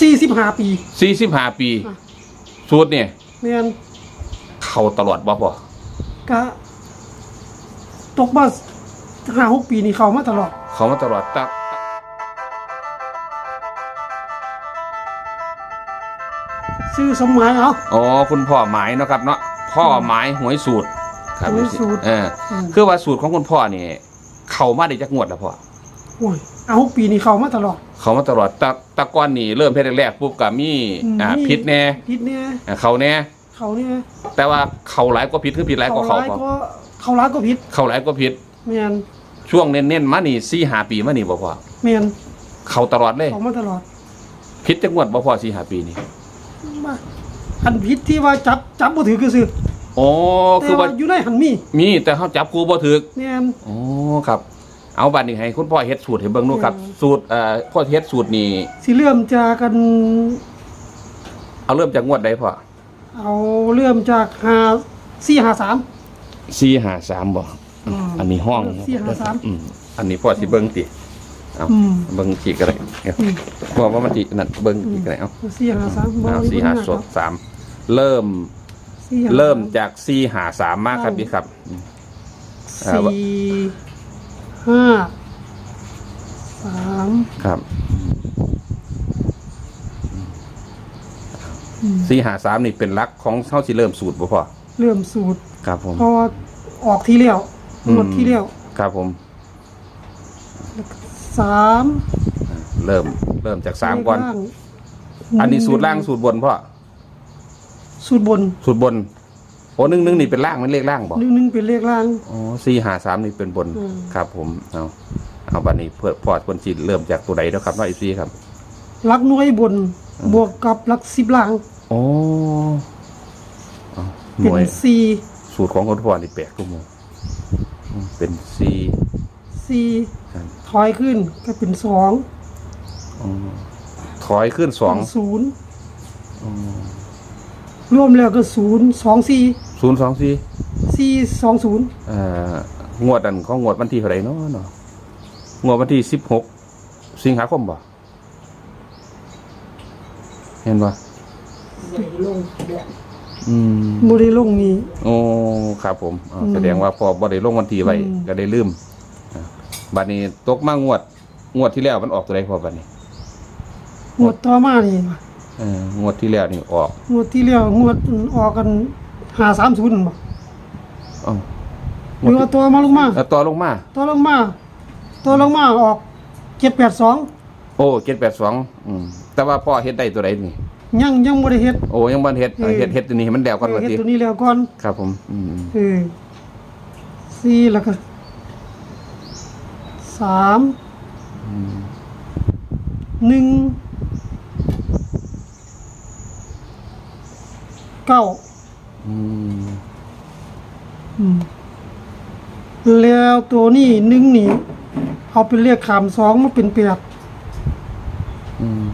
สี่สิบห้าปีสี่สิบห้าปีอะสูตรเนี่ยแม่นเข้าตลอดบ่พ่อกะตกมาห้าหกปีนี่เขามาตลอด เขามาตลอดตักซื้อสมหมายเอา อ๋อคุณพ่อหมายเนาะครับเนาะพ่อหมายหวยสูตร ครับหวยสูตร เอออืมคือว่าสูตรของคุณพ่อนี่ เข้ามาได้จักงวดแล้วพ่อ โอ้ยเอาหกปีนี่เขามาตลอด เขามาตลอดตะตะก้อนนี่เริ่มเพศแรกๆปุ๊บก็มีมอ่านี่พิษแน่พิษเนี่ยอ่าเขาแน่เขาเนี่ยแต่ว่าเขาหลายกว่าพิษคือพิษหลายกว่าเขาร้ายพ่อก็เขาร้ายก็พิษเขาหลายกว่าพิษแม่นช่วงเน้นๆมานี่สี่หาปีมานี่บ่พ่อแม่นเขาตลอดเลยเขามาตลอด พิษจักงวดบ่พ่อสี่หาปีนี่มาอันพิษที่ว่าจับจับบ่ถือคือซื้อโอ้แต่คือว่าว่าอยู่ในหันมี มีแต่เขาจับครูบ่ถึกแม่นโอ้ครับ เอาบัดนี้ให้คุณพ่อเฮ็ดสูตรให้เบิ่งดูครับอืมสูตรเอ่อพ่อเฮ็ดสูตรนี่สิเริ่มจากกัน เอาเริ่มจากงวดใดพ่อเอาเริ่มจากหาสี่หาสาม สี่หาสามบ่อืมอันนี้ห้องสี่หาสามอืมอันนี้พ่อสิเบิ่งติเอาอืม เบิ่งทีก็ได้เอาอืมพ่อว่ามันสินั่นเบิ่งทีก็ได้เอาสี่หาสามเอาสี่หาสดสามเริ่มสี่หาเริ่มจากสี่หาสามมาครับพี่ครับอืมอ่า สี่ ห้าสามครับอืมสี่หาสามนี่เป็นหลักของเฮาสิเริ่มสูตรบ่พ่อเริ่มสูตรครับผมเพราะว่าออกที่เลี้ยวอืม หมดที่เลี้ยวครับผม สามเริ่มเริ่มจากสามก่อน เลขล่งอันนี้สูตรล่างสูตรบนพ่อ สูตรบนสูตรบน โอ้หนึ่งหนึ่งนี่เป็นล่างมันเลขล่างบ่หนึ่งหนึ่งเป็นเลขล่างอ๋อสี่หาสามนี่เป็นบน อืม ครับ ผมเอาเอาบัดนี้เพื่อพอดคนจีเริ่มจากตัวใดแล้วครับว่าอีซีครับลักหน้อยบนอืมบวกกับลักสิบล่างโอ้เอาหเป็นน่วยสี่สูตรของคนพ่อนี่แปลกทุกโมอืมเป็นสี่สี่ครับถอยขึ้นก็เป็นสองอ๋อถอยขึ้นสองเป็นศูนย์รวมแล้วก็ศูนย์สองสี่ ศูนย์สองสี่สี่สองศูนย์เอ่องวดอันของงวดวันที่เท่าไหร่เนาะเนาะงวดวันที่สิบหกสิงหาคมบ่เห็นบ่ลงเดือนอืมบริลงนี้โอ้ครับผมอ๋ออมแสดงว่าพอบ่ได้ลงวันที่ไว้อืมก็ได้ลืมอะบัดนี้ตกมางวด งวดที่แล้วมันออกตัวใดพอบัดนี้งวดต่อมานี่เอองวดที่แล้วนี่ออก งวดที่แล้วงวดออกกัน หาสามศูนย์บ่อ้าวหรือว่าตัวมาลงมาเอ่อต่อลงมา ตัวลงมา ตัวลงมาออกเจ็ดแปดสองโอ้782อืมแต่ว่าพ่อเฮ็ดได้ตัวใดนี่ ยังยังบ่ได้เฮ็ด โอ้ยังบ่เฮ็ดเออเฮ็ดเฮ็ดตัวนี้ให้มันแล้วก่อนว่าเฮ็ดติตัวนี้แล้วก่อนครับผมอืมเออสี่แล้วก็สามหนึ่งเก้าอืมอืม แล้วตัวนี้หนึ่งนี่ เอาเป็นเลขขามสองมาเป็นแปดอืม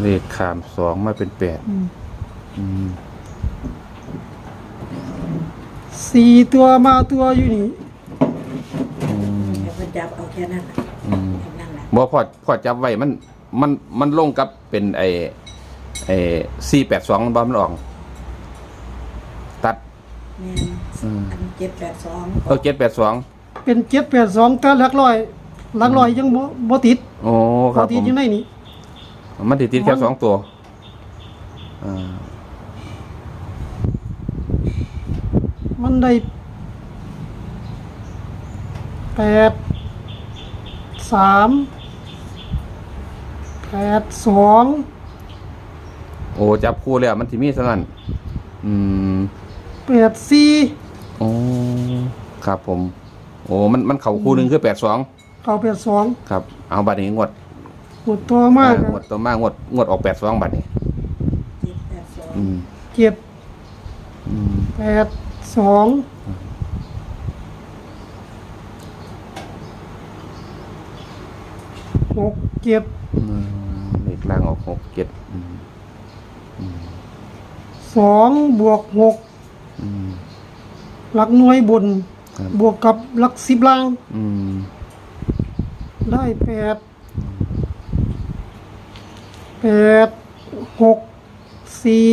เลขขามสองมาเป็นแปดอืมอืมสี่ตัวมาตัวอยู่นี่เดี๋ยวมันจับเอาแค่นั้นน่ะอืมแค่นั้นแหละ บ่พอพอจับไว้มัน มันมันลงกับเป็นไอ้ ไอ้สี่แปดสองบ่มันออกตัดแม่นอืมอันเจ็ดแปดสองเออเจ็ดแปดสองเป็นเจ็ดแปดสองแต่หลักร้อยหลักร้อยยังบ่บ่ติดโอ้คบ่รับติผดมอยู่ในนี้มันติดติดแค่สองตัวอ่ามันได้แปดสามแปดสอง โอ้จับคู่แล้วมันที่มีเท่านั้นอืมแปดสี่โอ้ครับผม โอ้มันมันเข่าคู่หนึ่งคือแปดสองเก้าแปดสองครับ เอาบัตรนี้งวดหมดตัวมากอ่งวดต่อมางวดงวดออกแปดสองบัตรนี้เจ็ดแปดสองอืมเจ็ดอืมแปดสองหกเจ็ดอืมเลขล่างออกหกเจ็ดอืม สองบวกหกอืม หลักหน่วยบน ครับ บวกกับหลักสิบล่าง อืมได้แปดแปดหกสี่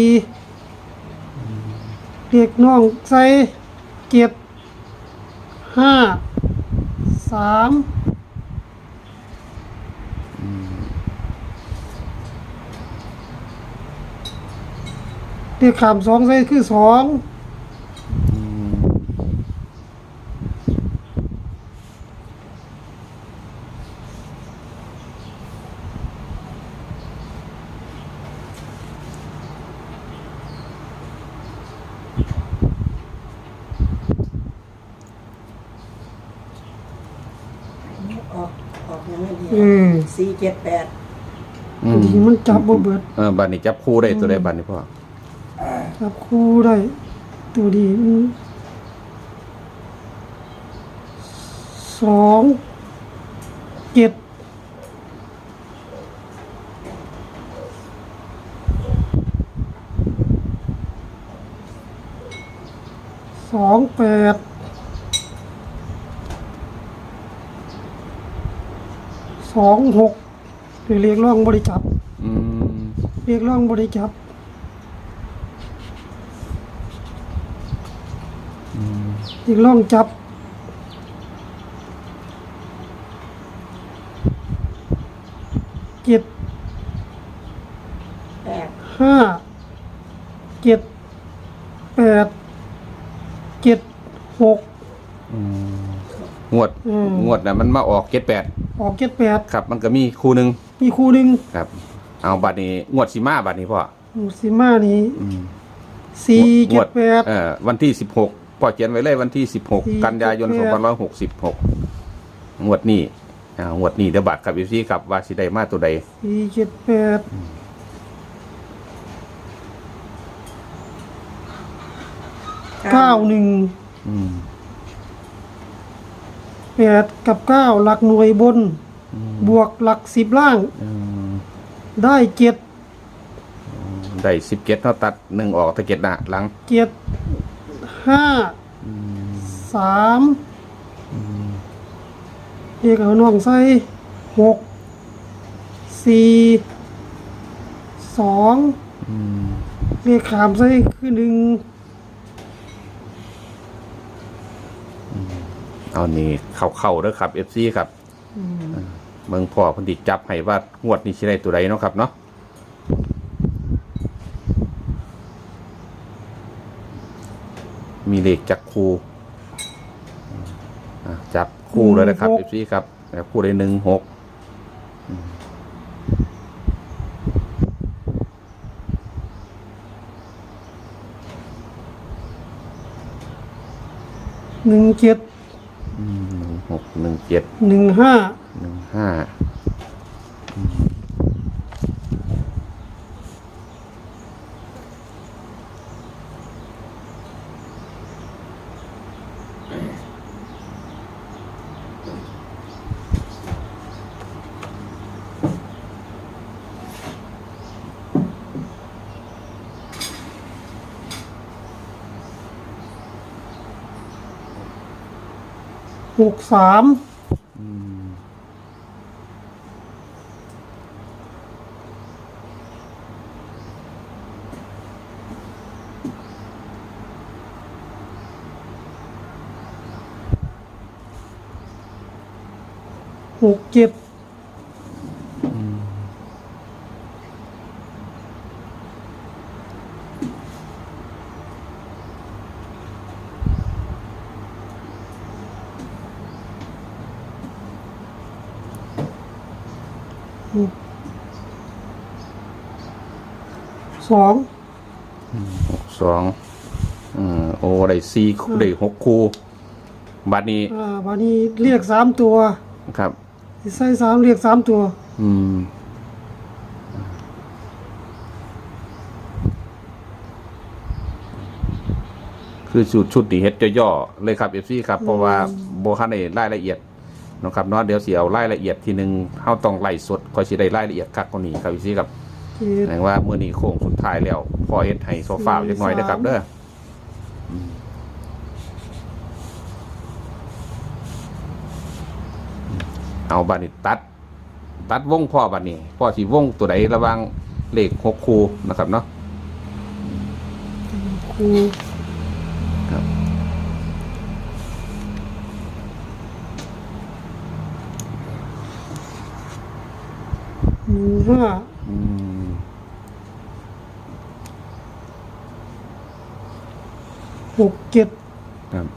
เรียกน้องใส่เจ็ดห้าสาม เรียกขามสองใส่คือสองออกออกยังไงดีเออสี่เจ็ดแปดอืมทีมันจับบ่เบิด เออบัตรนี้จับคู่ได้ตัวใดบัตรนี้พ่อ จับคู่ได้ตัวดีมันสองเจ็ดสองแปดสองหกเรียกร้องบริจับอืมเรียกร้องบริจับ เรียกร้องจับ เจ็ดแปดห้า เจ็ดแปด เจ็ดหกงวด อืม งวดน่ะมันมาออกเจ็ดแปดออกเจ็ดแปดครับ มันก็มีคู่หนึ่งมีคู่หนึ่งครับ เอาบัตรนี้งวดสีมาบัตรนี้พ่อหมูซิมานี้อืมสี่งเจ็วดแปดเอ่อวันที่สิบหก พ่อเขียนไว้เลยวันที่สิบหกสี่กันยายนเจ็สดองแปดพันร้อยหกสิบหกงวดนี้อ่างวดนี้เดี๋ยวบัตรครับอยู่ที่ครับว่าสิได้มาตัวใดสี่เจ็ดแปดเก้าหนึ่งอืมแปดกับเก้าหลักหน่วยบน บวกหลักสิบล่าง อืมได้เจ็ดได้สิบเจ็ดเท่าตัดหนึ่งออกตะเกียบหน้าหลังเจ็ด ห้าสามเรียกเอาน้องใส่หกสี่สองเรียกขามใส่คือหนึ่งเอานี่เข้าเข้าๆเด้อครับเอฟซีครับเมืองพ่อเพันธิจับให้ว่างวดนี้สิได้ตัวใดเนาะครับเนาะ มีเลขจักคูอะจับคู่เลยนะครับเอฟซีครับจับคู่ได้หนึ่งหกหนึ่งเจ็ดหนึ่งหกหนึ่งเจ็ดหนึ่งห้าหนึ่งห้า หกสามหกเจ็ด สองหกสองอืมโอ้ได้สี่คู่ได้หกคู่บัดนี้อ่าวันนี้เรียกสามตัวครับ ใส่สามเรียกสามตัว อืมคือชุดชุดนี้เฮ็ดย่อๆเลยครับเอฟซีครับ เพราะว่าโบคันในรายละเอียดเนาะครับเนาะเดี๋ยวสิเอารายละเอียดทีหนึงเฮาต้องไล่สดค่อยสิได้รายละเอียดคักกว่านี้ครับเอฟซีครับเจ็ดแสดงว่ามื้อนี้โค้งสุดท้ายแล้ว พอเฮ็ดให้โซฟาเล็กน้อยนะครับเด้ออืมเอาบานิตัด ตัดวงพ่อบัดนี้พ่อสิวงตัวใดระหวังเลขหกคูนะครับเนาะครู ครับ หนึ่งห้าอืมหกเจ็ดครับ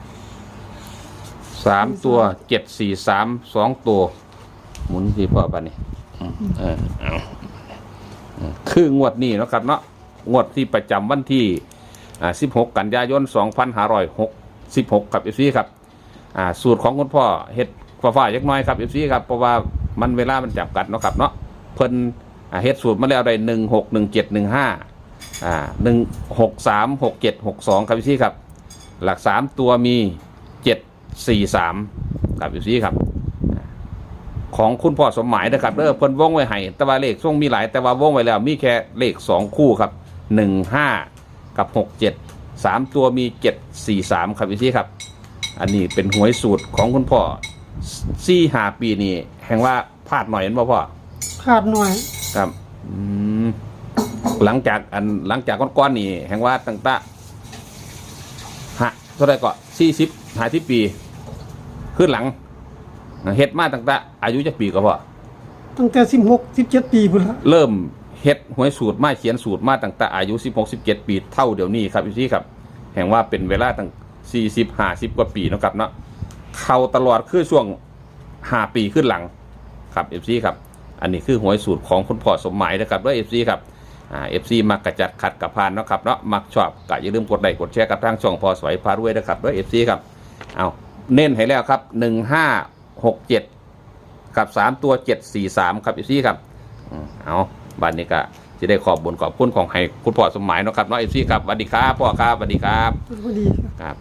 สามตัวเจ็ดสี่สามสองตัว หมุนที่พ่อบัดนี้อืมเออเอาอืมคืองวดนี้เนาะครับเนาะงวดที่ประจำวันที่อ่า16กันยายน2566กับเอฟซีครับ อ่าสูตรของคุณพ่อเฮ็ดฟ้าๆยักน้อยครับเอฟซีครับเพราะว่ามันเวลามันจับกัดเนาะครับเนาะ เพิ่นอ่าเฮ็ดสูตรมาแล้วได้หนึ่งหกหนึ่งเจ็ดหนึ่งห้าอ่าหนึ่งหกสามหกเจ็ดหกสองครับเอฟซีครับ หลักสามตัวมีเจ็ดสี่สามครับเอฟซีครับ ของคุณพ่อสมหมายนะครับเด้อเพิ่นวงไว้ให้แต่ว่าเลขส่วงมีหลาย แต่ว่าวงไว้แล้วมีแค่เลขสองคู่ครับหนึ่งห้ากับหกเจ็ดสามตัวมีเจ็ดสี่สามครับเอฟซีครับ อันนี้เป็นหวยสูตรของคุณพ่อซี่หาปีนี่แห่งว่าพลาดหน่อยเห็นป่พ่อ พลาดหน่อย ครับอืมหลังจากอันหลังจากก้อนๆนี่แห่งว่าตั้งแต่ฮะเท่าไหรก็สี่สิบหาที่ปี ขึ้นหลังเฮ็ดมาตั้งแต่อายุจะปีก็พอตั้งแต่สิบหกสิบเจ็ดปีพุ่นละเริ่มเฮ็ดหวยสูตรมาเขียนสูตรมาตั้งแต่อายุ16 17ปีเท่าเดี๋ยวนี้ครับพี่ครับ แห่งว่าเป็นเวลาตั้ง40 50กว่าปีเนาะครับเนาะเข้าตลอดคือช่วง5ปีขึ้นหลังครับ FC ครับ อันนี้คือหวยสูตรของคุณพ่อสมหมายนะครับด้วย FC ครับอ่า FC มักกระจัดขัดกับพานเนาะครับเนาะมักชอบก็อย่าลืมกดไลค์กดแชร์กับทางช่องพอสวยพารวยนะครับด้วย FC ครับเอาเน้นให้แล้วครับ1567กับ3ตัว743ครับ FC ครับอืมเอาบันนี้ก็จะได้ขอบบนขอบคุณของให้คุณพ่อสมหมายเนาะครับเน้องเอฟซีครับสวัสดีครับพ่อครับสวัสดีครับพอดีครับ